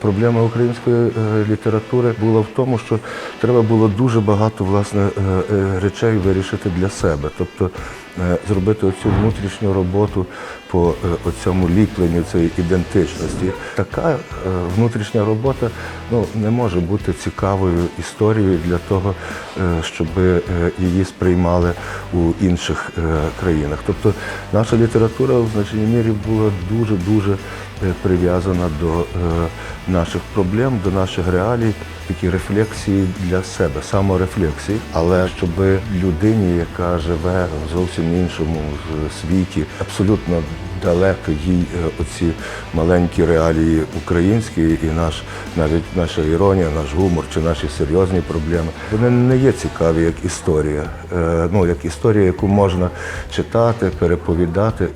Проблема української е, літератури була в тому, що треба було дуже багато власне е, е, речей вирішити для себе, тобто зробити оцю внутрішню роботу по оцьому ліпленню цієї ідентичності. Така внутрішня робота ну, не може бути цікавою історією для того, щоб її сприймали у інших країнах. Тобто наша література в значній мірі була дуже дуже прив'язана до е, наших проблем, до наших реалій, такі рефлексії для себе, саморефлексії. Але щоб людині, яка живе в зовсім іншому світі, абсолютно далеко їй е, оці маленькі реалії українські, і наш навіть наша іронія, наш гумор чи наші серйозні проблеми, вони не є цікаві як історія. Е, Ну як історія, яку можна читати, переповідати.